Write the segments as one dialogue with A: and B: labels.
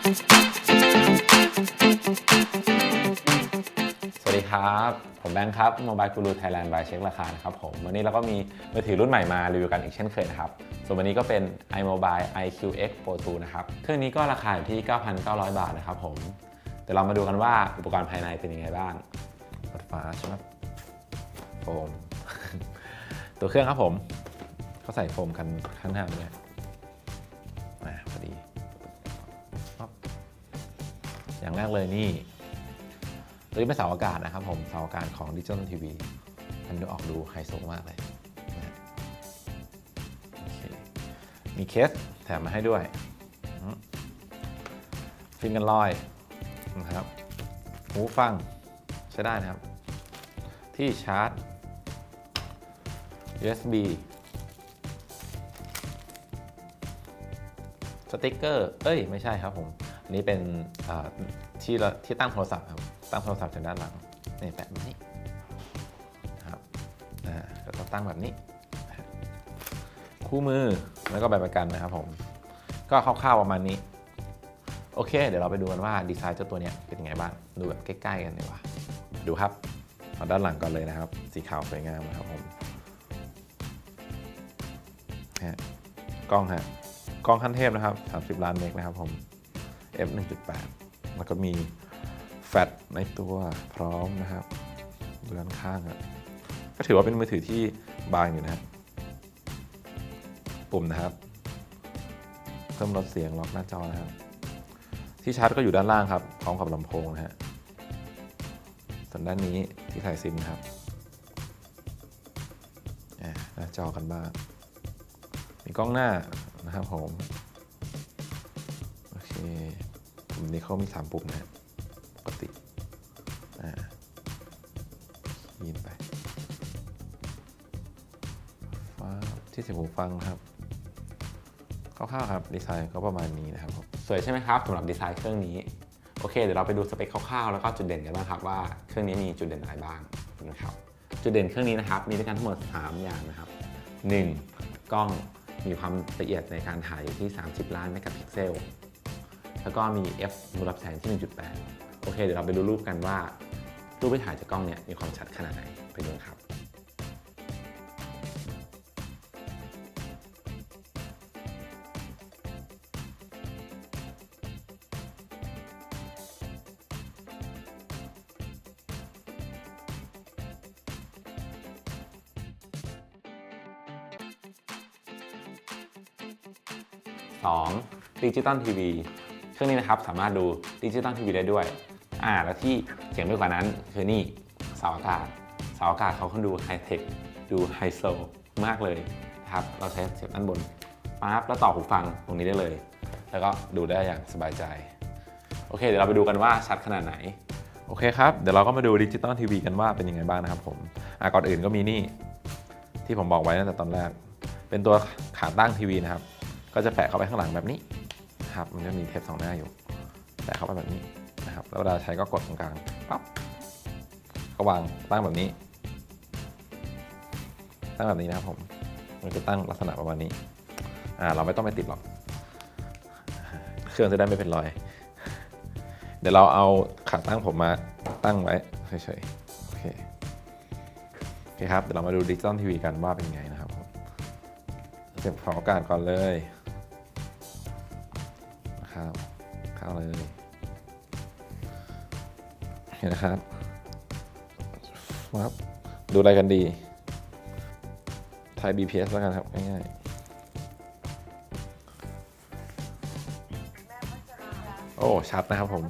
A: สวัสดีครับ ผมแบงค์ครับ Mobile Guru Thailand by เช็คราคานะครับผม วันนี้เราก็มีมือถือรุ่นใหม่มารีวิวกันอีกเช่นเคยนะครับ ส่วนวันนี้ก็เป็น iMobile iQX Pro 2 นะครับ เครื่องนี้ก็ราคาอยู่ที่ 9,900 บาทนะครับผมเดี๋ยวเรามาดูกันว่าอุปกรณ์ภายในเป็นยังไงบ้างเปิดฝาใช่ไหมโฟม ตัวเครื่องครับผม เขาใส่โฟมกันข้างหน้าด้วย อย่างแรกเลยนี่ตัวนี้เป็นเสาอากาศนะครับผมเสาอากาศของ Digital TV มันดูออกดูไฮโซมากเลยนะมีเคสแถมมาให้ด้วย ฟิงกันลอยนะครับหูฟังใช้ได้นะครับ ที่ชาร์จ USB สติกเกอร์ เอ้ย ไม่ใช่ครับผม นนี้เป็นที่ที่ตั้งโทรศัพท์ครับตั้งโทรศัพท์จากด้านหลังนี่แปะแบบนี้นะครับอ่าแล้วก็ตั้งแบบนี้ คู่มือแล้วก็ใบประกันนะครับผมก็คร่าวๆประมาณนี้ โอเค เดี๋ยวเราไปดูกันว่าดีไซน์เจ้าตัวนี้เป็นยังไงบ้างดูแบบใกล้ๆกันดีกว่าดูครับเอาด้านหลังก่อนเลยนะครับ สีขาวสวยงามนะครับผมฮะกล้องฮะกล้องขั้นเทพนะครับ 30 ล้านเมกนะครับผม f 1.8 แล้วก็มีแฟลชในตัวพร้อมนะครับดูด้านข้างครับก็ถือว่าเป็นมือถือที่บางอยู่นะครับ ปุ่มนะครับ เพิ่มลดเสียงล็อกหน้าจอนะครับ ที่ชาร์จก็อยู่ด้านล่างครับ พร้อมกับลำโพงนะฮะส่วนด้านนี้ที่ใส่ซิมครับหน้าจอกันบ้าง มีกล้องหน้านะครับผม นี้เขามี3ปุ่มนะปกติอ่ายินไปฟ้าที่เสียบหูฟังครับคร่าวๆครับดีไซน์ก็ประมาณนี้นะครับผมสวยใช่ไหมครับสำหรับดีไซน์เครื่องนี้โอเคเดี๋ยวเราไปดูสเปคคร่าวๆแล้วก็จุดเด่นกันบ้างครับว่าเครื่องนี้มีจุดเด่นอะไรบ้างนะครับจุดเด่นเครื่องนี้นะครับมีด้วยกันทั้งหมด 3 อย่างนะครับ 1. กล้องมีความละเอียดในการถ่ายอยู่ที่ 30 ล้านเมกะพิกเซล แล้วก็มี f มูลรับแสงที่ 1.8 โอเค เดี๋ยวเราไปดูรูปกันว่า รูปที่ถ่ายจากกล้องเนี่ยมีความชัดขนาดไหนไปดูครับ 2. ดิจิตอลทีวี รื่องนี้นะครับสามารถดูดิจิตอลทีวีได้ด้วยอ่าแล้วที่เจ๋งไปกว่านั้นคือนี่เสาอากาศเสาอากาศเขาค่อนดูไฮเทคดูไฮโซมากเลยนะครับเราใช้เสียบด้านบนปั๊บแล้วต่อหูฟังตรงนี้ได้เลย แล้วก็ดูได้อย่างสบายใจ โอเค เดี๋ยวเราไปดูกันว่าชัดขนาดไหน โอเคครับ เดี๋ยวเราก็มาดูดิจิตอลทีวีกันว่าเป็นยังไงบ้างนะครับผมอะก่อนอื่นก็มีนี่ ที่ผมบอกไว้ตั้งแต่ตอนแรก เป็นตัวขาตั้งทีวีนะครับ ก็จะแปะเข้าไปข้างหลังแบบนี้ นะครับ มันจะมีเทปสองหน้าอยู่แปะเข้าไปแบบนี้นะครับ แล้วเวลาใช้ก็กดตรงกลางปั๊บก็วางตั้งแบบนี้ ตั้งแบบนี้นะครับผม มันจะตั้งลักษณะประมาณนี้ อ่า เราไม่ต้องไปติดหรอก เครื่องจะได้ไม่เป็นรอย เดี๋ยวเราเอาขาตั้งผมมาตั้งไว้เฉยๆ โอเค โอเคครับ เดี๋ยวเรามาดูดิจิตอลทีวีกันว่าเป็นไงนะครับผมเก็บของอากาศก่อนเลย เข้าเลย เห็นนะครับครับดูอะไรกันดีไทย BPS แล้วกันครับ ง่ายๆ โอ้ ชัดนะครับผม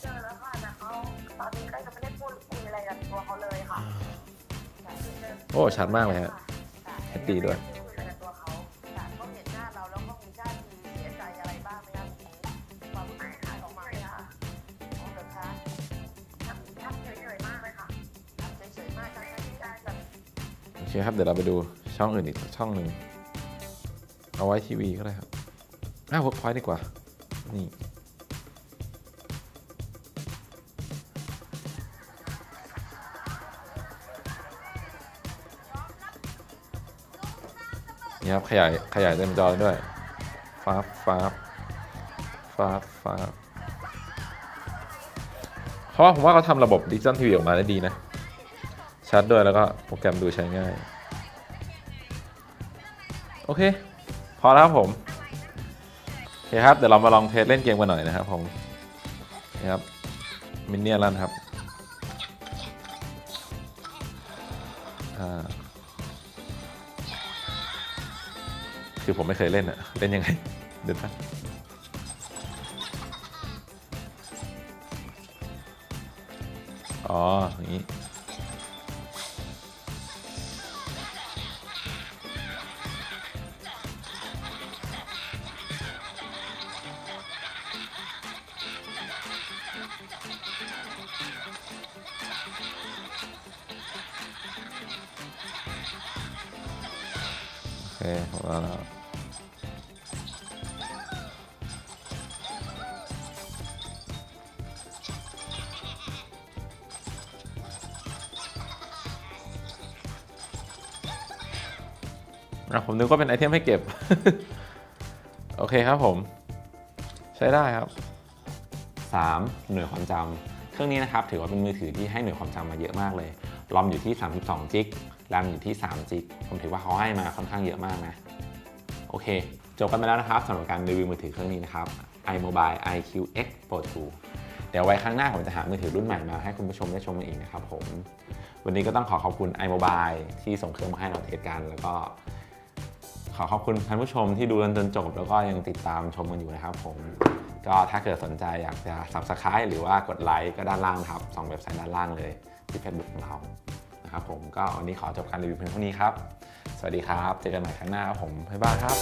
B: เจอแล้วค่ะแต่เขาตอนนี้ก็ยังไม่ได้พูดคุยอะไรกับตัวเขาเลยค่ะ
A: โอ้ ชัดมากเลยฮะ HD ด้วย
B: เคครับ
A: เดี๋ยวเราไปดูช่องอื่นอีกช่องหนึ่ง เอาไว้ทีวีก็ได้ครับอ้าวเวิร์กพอยต์ดีกว่า นี่นี่ครับขยายขยายเต็มจอด้วยฟ้าบฟ้าบฟ้าบฟ้าบเพราะว่าผมว่าเขาทำระบบดิจิตอลทีวีออกมาได้ดีนะ ชัดด้วยแล้วก็โปรแกรมดูใช้ง่าย โอเค พอแล้วครับผมโอเคครับ เดี๋ยวเรามาลองเทสเล่นเกมกันหน่อยนะครับผมนี่ครับมินเนี่ยล้วนครับคือผมไม่เคยเล่นอะเล่นยังไง เดี๋ยวนะอ๋อ อย่างนี้ โอเคหมดแล้วอะผมนึกว่าเป็นไอเทมให้เก็บ โอเคครับผม ใช้ได้ครับ 3. หน่วยความจำเครื่องนี้นะครับถือว่าเป็นมือถือที่ให้หน่วยความจำมาเยอะมากเลย รอมอยู่ที่ 32 จิก แรมอยู่ที่3จิกผมถือว่าเขาให้มาค่อนข้างเยอะมากนะ โอเค จบกันไปแล้วนะครับสำหรับการรีวิวมือถือเครื่องนี้นะครับ iMobile iQX Pro 2 เดี๋ยวไว้ครั้งหน้าผมจะหามือถือรุ่นใหม่มาให้คุณผู้ชมได้ชมกันอีกนะครับผม วันนี้ก็ต้องขอขอบคุณ iMobile ที่ส่งเครื่องมาให้เราเทสกันแล้วก็ขอขอบคุณท่านผู้ชมที่ดูกันจนจบ แล้วก็ยังติดตามชมกันอยู่นะครับผม ก็ถ้าเกิดสนใจอยากจะ subscribe หรือว่ากดไลค์ก็ด้านล่างครับสองเว็บไซต์ด้านล่างเลยที่ Facebook ของเรา ครับผมก็วันนี้ขอจบการรีวิวเพียงเท่านี้ครับ สวัสดีครับ เจอกันใหม่ครั้งหน้าครับผมบ๊ายบายครับ